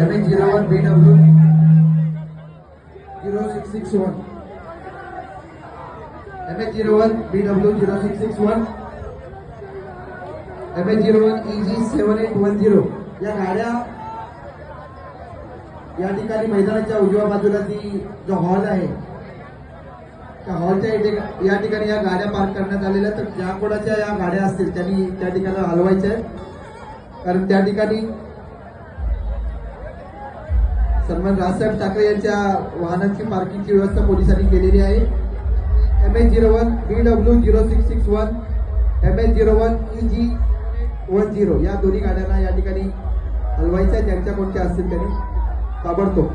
M H zero one B W zero six six one M H zero one B W zero six six one M H zero one E G seven eight one zero या गाड्या या ठिकाणी मैदानाच्या उजव्या बाजूला ती जो hall आहे त्या हॉलच्या या ठिकाणी या गाड्या पार्क करण्यात आलेल्या तर ज्या कोणाच्या या गाड्या असतील त्यांनी त्या ठिकाणी हलवायच्या आहेत. कारण त्या ठिकाणी सन्मान राजसाहेब ठाकरे यांच्या वाहनांची पार्किंगची व्यवस्था पोलिसांनी केलेली आहे M H zero one B W zero six six one M H zero one E G one zero या दोन्ही गाड्यांना या ठिकाणी हलवायच्या आहेत. ज्यांच्या कोणत्या असतील त्यांनी ताबडतोब